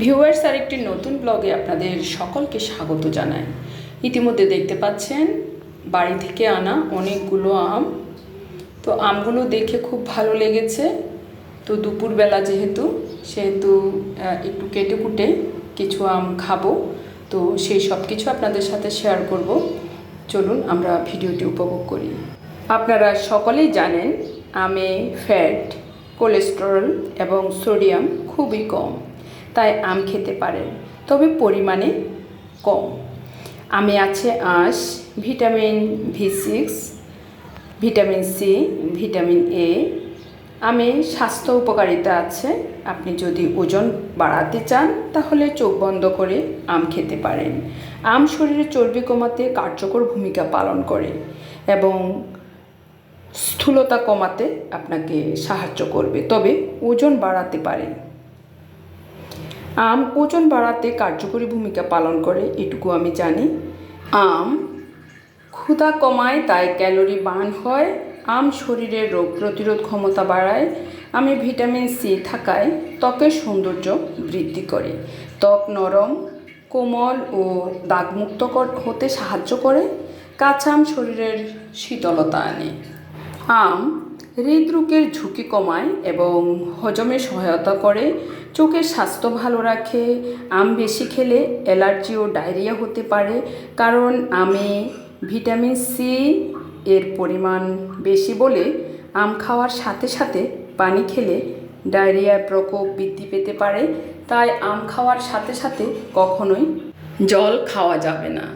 Viewers আর একটি নতুন ব্লগে আপনাদের সকলকে স্বাগত জানাই। ইতিমধ্যে দেখতে পাচ্ছেন, বাড়ি থেকে আনা অনেকগুলো আম। তো আমগুলো দেখে খুব ভালো লেগেছে। তো দুপুরবেলা যেহেতু, সেহেতু একটু কেটে কুটে কিছু আম খাব। তো সেই সব কিছু আপনাদের সাথে শেয়ার করব। চলুন আমরা ভিডিওটি উপভোগ করি। আপনারা সকলেই জানেন, আমে ফ্যাট কোলেস্টেরল এবং সোডিয়াম খুবই কম। তাই আম খেতে পারেন, তবে পরিমাণে কম। আমে আছে আঁশ, vitamin B six, vitamin C, vitamin A. আমে স্বাস্থ্য উপকারিতা আছে, আপনি যদি ওজন বাড়াতে চান, তাহলে চোখ বন্ধ করে আম খেতে পারেন। আম শরীরে চর্বি কমাতে কার্যকর ভূমিকা পালন করে এবং স্থূলতা কমাতে আপনাকে সাহায্য করবে, তবে ওজন বাড়াতে পারে। আম ওজন বাড়াতে কার্যকরী ভূমিকা পালন করে, এটুকু আমি জানি। আম ক্ষুধা কমায়, তাই ক্যালোরি বার্ন হয়। আম শরীরের রোগ প্রতিরোধ ক্ষমতা বাড়ায়। আমি ভিটামিন সি থাকায় ত্বকের সৌন্দর্য বৃদ্ধি করে। ত্বক নরম, কোমল ও দাগমুক্ত হতে সাহায্য করে। কাঁচা আম শরীরের শীতলতা আনে। আম হৃদরোগের ঝুঁকি কমায় এবং হজমে সহায়তা করে চোখের স্বাস্থ্য ভালো রাখে, আম বেশি খেলে অ্যালার্জি ও ডায়রিয়া হতে পারে, কারণ আমে ভিটামিন সি এর পরিমাণ বেশি বলে আম খাওয়ার সাথে সাথে পানি খেলে ডায়রিয়ার প্রকোপ বৃদ্ধি পেতে পারে, তাই আম খাওয়ার সাথে সাথে কখনোই জল খাওয়া যাবে না।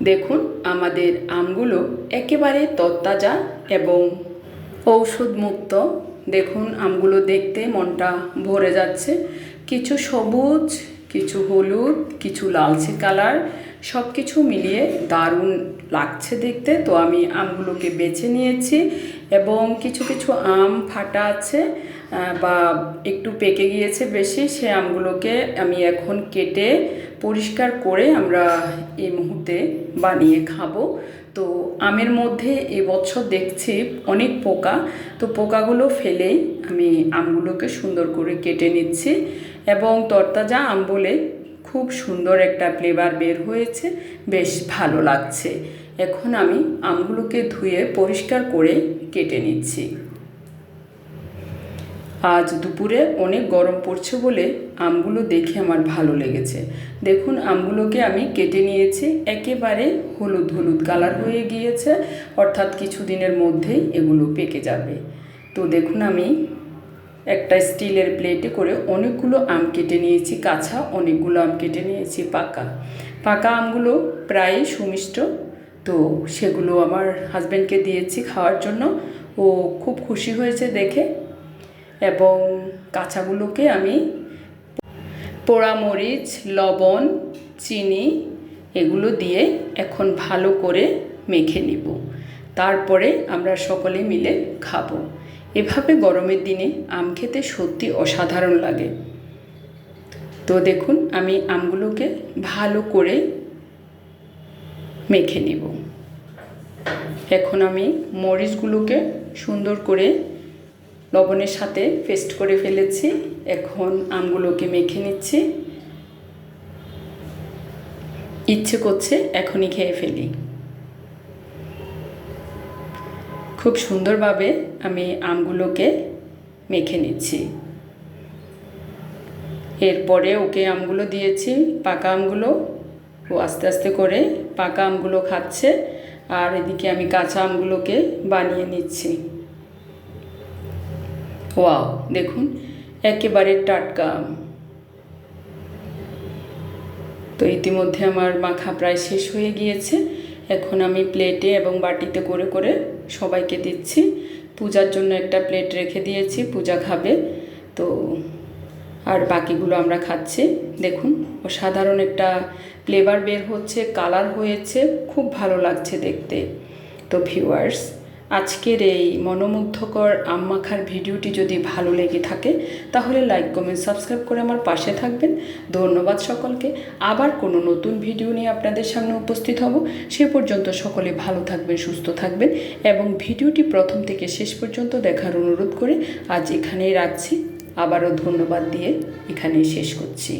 দেখুন আমাদের আমগুলো একেবারে তরতাজা এবং ঔষধমুক্ত। দেখুন, আমগুলো দেখতে মনটা ভরে যাচ্ছে। কিছু সবুজ, কিছু হলুদ, কিছু লালচে কালার সব কিছু মিলিয়ে দারুণ লাগছে দেখতে। তো আমি আমগুলোকে বেছে নিয়েছি এবং কিছু কিছু আম ফাটা আছে বা একটু পেকে গিয়েছে বেশি, সে আমগুলোকে আমি এখন কেটে পরিষ্কার করে আমরা এই মুহূর্তে বানিয়ে খাব। তো আমের মধ্যে এবছর দেখছি অনেক পোকা। তো পোকাগুলো ফেলে আমি আমগুলোকে সুন্দর করে কেটে নিচ্ছি এবং তরতাজা আম বলে খুব সুন্দর একটা ফ্লেভার বের হয়েছে, বেশ ভালো লাগছে। এখন আমি আমগুলোকে ধুয়ে পরিষ্কার করে কেটে নিচ্ছি। আজ দুপুরে অনেক গরম পড়ছে বলে আমগুলো দেখে আমার ভালো লেগেছে। দেখুন, আমগুলোকে আমি কেটে নিয়েছি। একেবারে হলুদ হলুদ কালার হয়ে গিয়েছে। অর্থাৎ কিছুদিনের মধ্যেই এগুলো পেকে যাবে। তো দেখুন, আমি একটা স্টিলের প্লেটে করে অনেকগুলো আম কেটে নিয়েছি। কাঁচা অনেকগুলো আম কেটে নিয়েছি, পাকা। পাকা আমগুলো প্রায় সুমিষ্ট। তো সেগুলো আমার হাজব্যান্ডকে দিয়েছি খাওয়ার জন্য। ও খুব খুশি হয়েছে দেখে। এবং কাঁচাগুলোকে আমি পোড়ামরিচ, লবণ, চিনি এগুলো দিয়ে এখন ভালো করে মেখে নিব। তারপরে আমরা সকলে মিলে খাব। এভাবে গরমের দিনে আম খেতে সত্যি অসাধারণ লাগে। তো দেখুন, আমি আমগুলোকে ভালো করে মেখে নিব। এখন আমি মরিচগুলোকে সুন্দর করে লবণের সাথে পেস্ট করে ফেলেছি। এখন আমগুলোকে মেখে নিচ্ছি। ইচ্ছে করছে এখনই খেয়ে ফেলি। খুব সুন্দরভাবে আমি আমগুলোকে মেখে নিচ্ছি। এরপরে ওকে আমগুলো দিয়েছি, পাকা আমগুলো। ও আস্তে আস্তে করে পাকা আমগুলো খাচ্ছে। আর এদিকে আমি কাঁচা আমগুলোকে বানিয়ে নিচ্ছি। ওয়াও, দেখুন, একেবারে টাটকা তো ইতিমধ্যে আমার মাখা প্রায় শেষ হয়ে গিয়েছে। এখন আমি প্লেটে এবং বাটিতে করে করে সবাইকে দিচ্ছি। পূজার জন্য একটা প্লেট রেখে দিয়েছি, পূজা খাবে। তো আর বাকিগুলো আমরা খাচ্ছি। দেখুন, অসাধারণ একটা ফ্লেভার বের হচ্ছে কালার হয়েছে, খুব ভালো লাগছে দেখতে। তো ভিউয়ার্স আজকের এই মনোমুগ্ধকর মাখার ভিডিওটি যদি ভালো লেগে থাকে, তাহলে লাইক কমেন্ট সাবস্ক্রাইব করে আমার পাশে থাকবেন। ধন্যবাদ সকলকে। আবার কোনো নতুন ভিডিও নিয়ে আপনাদের সামনে উপস্থিত হব। সে পর্যন্ত সকলে ভালো থাকবেন, সুস্থ থাকবেন এবং ভিডিওটি প্রথম থেকে শেষ পর্যন্ত দেখার অনুরোধ করে আজ এখানেই রাখছি। আবারও ধন্যবাদ দিয়ে এখানেই শেষ করছি।